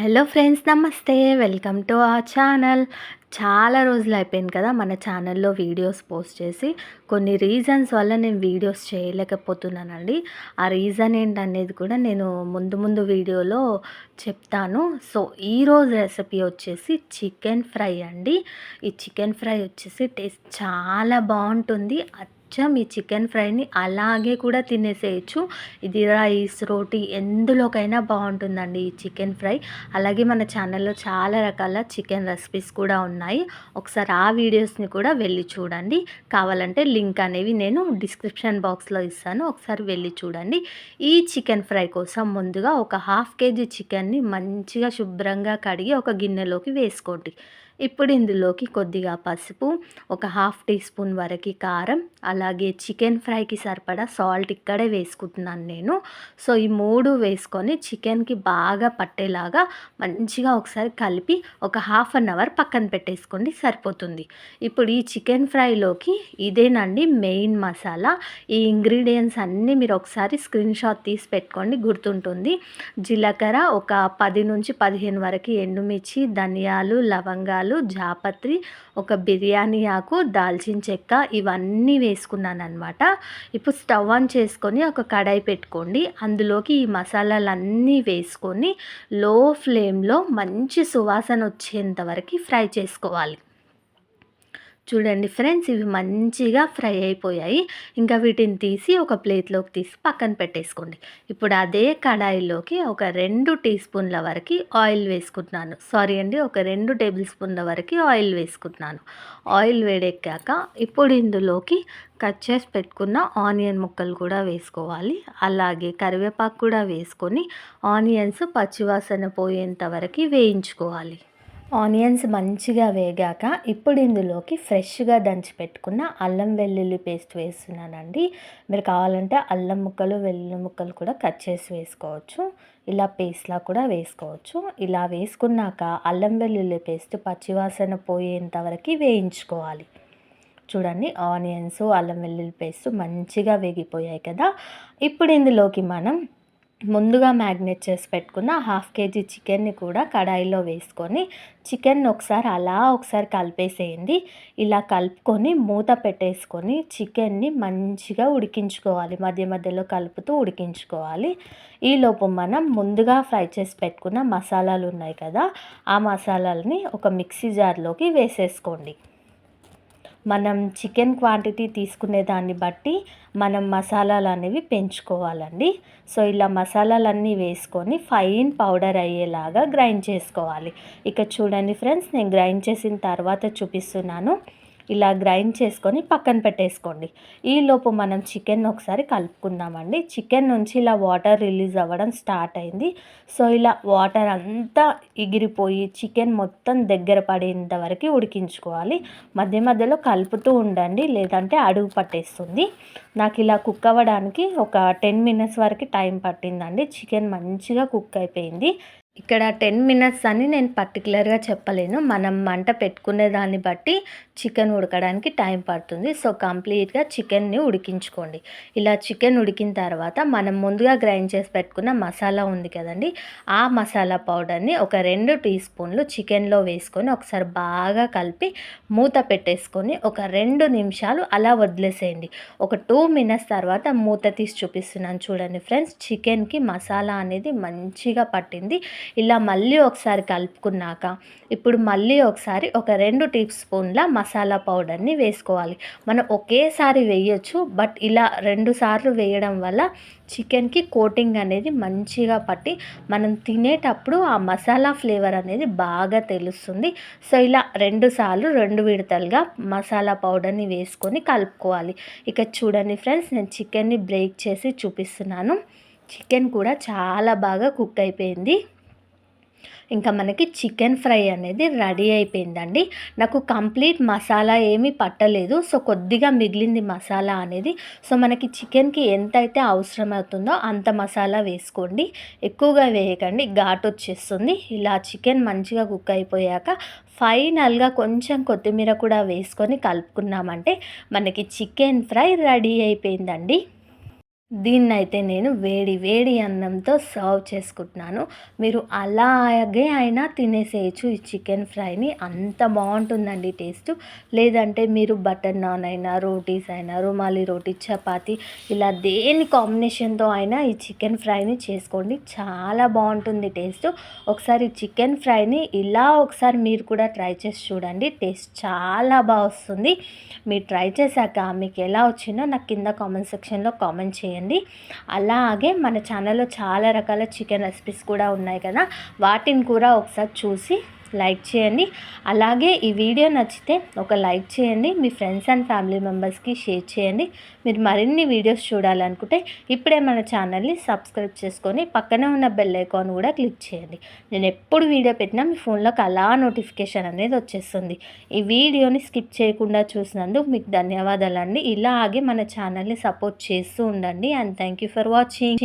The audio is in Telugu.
హలో ఫ్రెండ్స్ నమస్తే. వెల్కమ్ టు ఆ ఛానల్. చాలా రోజులు అయిపోయింది కదా మన ఛానల్లో వీడియోస్ పోస్ట్ చేసి. కొన్ని రీజన్స్ వల్ల నేను వీడియోస్ చేయలేకపోతున్నానండి. ఆ రీజన్ ఏంటనేది కూడా నేను ముందు ముందు వీడియోలో చెప్తాను. సో ఈరోజు రెసిపీ వచ్చేసి చికెన్ ఫ్రై అండి. ఈ చికెన్ ఫ్రై వచ్చేసి టేస్ట్ చాలా బాగుంటుంది. అచ్చం ఈ చికెన్ ఫ్రైని అలాగే కూడా తినేసేయచ్చు. ఇది రైస్ రోటీ ఎందులోకైనా బాగుంటుందండి ఈ చికెన్ ఫ్రై. అలాగే మన ఛానల్లో చాలా రకాల చికెన్ రెసిపీస్ కూడా ఉన్నాయి. ఒకసారి ఆ వీడియోస్ని కూడా వెళ్ళి చూడండి. కావాలంటే లింక్ అనేవి నేను డిస్క్రిప్షన్ బాక్స్లో ఇస్తాను. ఒకసారి వెళ్ళి చూడండి. ఈ చికెన్ ఫ్రై కోసం ముందుగా ఒక హాఫ్ కేజీ చికెన్ని మంచిగా శుభ్రంగా కడిగి ఒక గిన్నెలోకి వేసుకోండి. ఇప్పుడు ఇందులోకి కొద్దిగా పసుపు ఒక హాఫ్ టీ స్పూన్ వరకు కారం అలాగే చికెన్ ఫ్రైకి సరిపడా సాల్ట్ ఇక్కడే వేసుకుంటున్నాను నేను. సో ఈ మూడు వేసుకొని చికెన్కి బాగా పట్టేలాగా మంచిగా ఒకసారి కలిపి ఒక హాఫ్ అన్ అవర్ పక్కన పెట్టేసుకోండి సరిపోతుంది. ఇప్పుడు ఈ చికెన్ ఫ్రైలోకి ఇదేనండి మెయిన్ మసాలా. ఈ ఇంగ్రీడియంట్స్ అన్నీ మీరు ఒకసారి స్క్రీన్ షాట్ తీసి పెట్టుకోండి గుర్తుంటుంది. జీలకర్ర ఒక పది నుంచి పదిహేను వరకు ఎండుమిర్చి ధనియాలు లవంగాలు లవంగాలు జాపత్రి ఒక బిర్యానీ ఆకు దాల్చిన చెక్క ఇవన్నీ వేసుకున్నాను అనమాట ఇప్పుడు స్టవ్ ఆన్ చేసుకొని ఒక కడాయి పెట్టుకోండి. అందులోకి ఈ మసాలాలన్నీ వేసుకొని లో ఫ్లేమ్లో మంచి సువాసన వచ్చేంత వరకు ఫ్రై చేసుకోవాలి. చూడండి ఫ్రెండ్స్ ఇవి మంచిగా ఫ్రై అయిపోయాయి. ఇంకా వీటిని తీసి ఒక ప్లేట్లోకి తీసి పక్కన పెట్టేసుకోండి. ఇప్పుడు అదే కడాయిలోకి ఒక రెండు టీ స్పూన్ల వరకు ఆయిల్ వేసుకుంటున్నాను. సారీ అండి ఒక రెండు టేబుల్ స్పూన్ల వరకు ఆయిల్ వేసుకుంటున్నాను. ఆయిల్ వేడెక్కాక ఇప్పుడు ఇందులోకి కట్ చేసి పెట్టుకున్న ఆనియన్ ముక్కలు కూడా వేసుకోవాలి. అలాగే కరివేపాకు కూడా వేసుకొని ఆనియన్స్ పచ్చివాసన పోయేంత వరకు వేయించుకోవాలి. ఆనియన్స్ మంచిగా వేగాక ఇప్పుడు ఇందులోకి ఫ్రెష్గా దంచి పెట్టుకున్న అల్లం వెల్లుల్లి పేస్ట్ వేస్తున్నానండి. మీరు కావాలంటే అల్లం ముక్కలు వెల్లుల్లి ముక్కలు కూడా కట్ చేసి వేసుకోవచ్చు. ఇలా పేస్ట్లా కూడా వేసుకోవచ్చు. ఇలా వేసుకున్నాక అల్లం వెల్లుల్లి పేస్ట్ పచ్చివాసన పోయేంత వరకు వేయించుకోవాలి. చూడండి ఆనియన్స్ అల్లం వెల్లుల్లి పేస్ట్ మంచిగా వేగిపోయాయి కదా. ఇప్పుడు ఇందులోకి మనం ముందుగా మ్యాగ్నేట్ చేసి పెట్టుకున్న హాఫ్ కేజీ చికెన్ని కూడా కడాయిలో వేసుకొని చికెన్ ఒకసారి అలా ఒకసారి కలిపేసేయండి. ఇలా కలుపుకొని మూత పెట్టేసుకొని చికెన్ని మంచిగా ఉడికించుకోవాలి. మధ్య మధ్యలో కలుపుతూ ఉడికించుకోవాలి. ఈలోపు మనం ముందుగా ఫ్రై చేసి పెట్టుకున్న మసాలాలు ఉన్నాయి కదా ఆ మసాలాలని ఒక మిక్సీ జార్లోకి వేసేసుకోండి. మనం చికెన్ క్వాంటిటీ తీసుకునే దాన్ని బట్టి మనం మసాలాలు అనేవి పెంచుకోవాలండి. సో ఇలా మసాలాలన్నీ వేసుకొని ఫైన్ పౌడర్ అయ్యేలాగా గ్రైండ్ చేసుకోవాలి. ఇక చూడండి ఫ్రెండ్స్ నేను గ్రైండ్ చేసిన తర్వాత చూపిస్తున్నాను. ఇలా గ్రైండ్ చేసుకొని పక్కన పెట్టేసుకోండి. ఈలోపు మనం చికెన్ ఒకసారి కలుపుకుందామండి. చికెన్ నుంచి ఇలా వాటర్ రిలీజ్ అవ్వడం స్టార్ట్ అయింది. సో ఇలా వాటర్ అంతా ఎగిరిపోయి చికెన్ మొత్తం దగ్గర పడేంత వరకు ఉడికించుకోవాలి. మధ్య మధ్యలో కలుపుతూ ఉండండి లేదంటే అడుగు పట్టేస్తుంది. నాకు ఇలా కుక్ అవ్వడానికి ఒక టెన్ మినిట్స్ వరకు టైం పట్టిందండి. చికెన్ మంచిగా కుక్ అయిపోయింది. ఇక్కడ టెన్ మినిట్స్ అని నేను పర్టికులర్గా చెప్పలేను. మనం మంట పెట్టుకునే దాన్ని బట్టి చికెన్ ఉడకడానికి టైం పడుతుంది. సో కంప్లీట్గా చికెన్ని ఉడికించుకోండి. ఇలా చికెన్ ఉడికిన తర్వాత మనం ముందుగా గ్రైండ్ చేసి పెట్టుకున్న మసాలా ఉంది కదండి. ఆ మసాలా పౌడర్ని ఒక రెండు టీ స్పూన్లు చికెన్లో వేసుకొని ఒకసారి బాగా కలిపి మూత పెట్టేసుకొని ఒక రెండు నిమిషాలు అలా వదిలేసేయండి. ఒక టూ మినిట్స్ తర్వాత మూత తీసి చూపిస్తున్నాను చూడండి ఫ్రెండ్స్. చికెన్కి మసాలా అనేది మంచిగా పట్టింది. ఇలా మళ్ళీ ఒకసారి కలుపుకున్నాక ఇప్పుడు మళ్ళీ ఒకసారి ఒక రెండు టీ స్పూన్ల మసాలా పౌడర్ని వేసుకోవాలి. మనం ఒకేసారి వేయచ్చు బట్ ఇలా రెండు సార్లు వేయడం వల్ల చికెన్కి కోటింగ్ అనేది మంచిగా పట్టి మనం తినేటప్పుడు ఆ మసాలా ఫ్లేవర్ అనేది బాగా తెలుస్తుంది. సో ఇలా రెండు సార్లు రెండు విడతలుగా మసాలా పౌడర్ని వేసుకొని కలుపుకోవాలి. ఇక చూడండి ఫ్రెండ్స్ నేను చికెన్ని బ్రేక్ చేసి చూపిస్తున్నాను. చికెన్ కూడా చాలా బాగా కుక్ అయిపోయింది. ఇంకా మనకి చికెన్ ఫ్రై అనేది రెడీ అయిపోయిందండి. నాకు కంప్లీట్ మసాలా ఏమీ పట్టలేదు. సో కొద్దిగా మిగిలింది మసాలా అనేది. సో మనకి చికెన్కి ఎంత అయితే అవసరం అవుతుందో అంత మసాలా వేసుకోండి. ఎక్కువగా వేయకండి. ఘాటు వచ్చేస్తుంది. ఇలా చికెన్ మంచిగా కుక్ అయిపోయాక ఫైనల్గా కొంచెం కొత్తిమీర కూడా వేసుకొని కలుపుకున్నామంటే మనకి చికెన్ ఫ్రై రెడీ అయిపోయిందండి. దీన్నైతే నేను వేడి వేడి అన్నంతో సర్వ్ చేసుకుంటున్నాను. మీరు అలాగే అయినా తినేసేయచ్చు ఈ చికెన్ ఫ్రైని. అంత బాగుంటుందండి టేస్ట్. లేదంటే మీరు బటర్ నాన్ అయినా రోటీస్ అయినా రుమాలి రోటీ చపాతి ఇలా దేని కాంబినేషన్తో అయినా ఈ చికెన్ ఫ్రైని చేసుకోండి. చాలా బాగుంటుంది టేస్ట్. ఒకసారి చికెన్ ఫ్రైని ఇలా ఒకసారి మీరు కూడా ట్రై చేసి చూడండి. టేస్ట్ చాలా బాగా వస్తుంది. మీరు ట్రై చేశాక మీకు ఎలా వచ్చిందో నాకు కింద కామెంట్ సెక్షన్లో కామెంట్ చేయండి. చేయండి అలాగే మన ఛానల్లో చాలా రకాల చికెన్ రెసిపీస్ కూడా ఉన్నాయి కదా వాటిని కూడా ఒకసారి చూసి లైక్ చేయండి. అలాగే ఈ వీడియో నచ్చితే ఒక లైక్ చేయండి. మీ ఫ్రెండ్స్ అండ్ ఫ్యామిలీ మెంబర్స్కి షేర్ చేయండి. మీరు మరిన్ని వీడియోస్ చూడాలనుకుంటే ఇప్పుడే మన ఛానల్ని సబ్స్క్రైబ్ చేసుకొని పక్కనే ఉన్న బెల్ ఐకాన్ కూడా క్లిక్ చేయండి. నేను ఎప్పుడు వీడియో పెట్టినా మీ ఫోన్లోకి అలా నోటిఫికేషన్ అనేది వచ్చేస్తుంది. ఈ వీడియోని స్కిప్ చేయకుండా చూసినందుకు మీకు ధన్యవాదాలండి. ఇలాగే మన ఛానల్ని సపోర్ట్ చేస్తూ ఉండండి. And thank you for watching.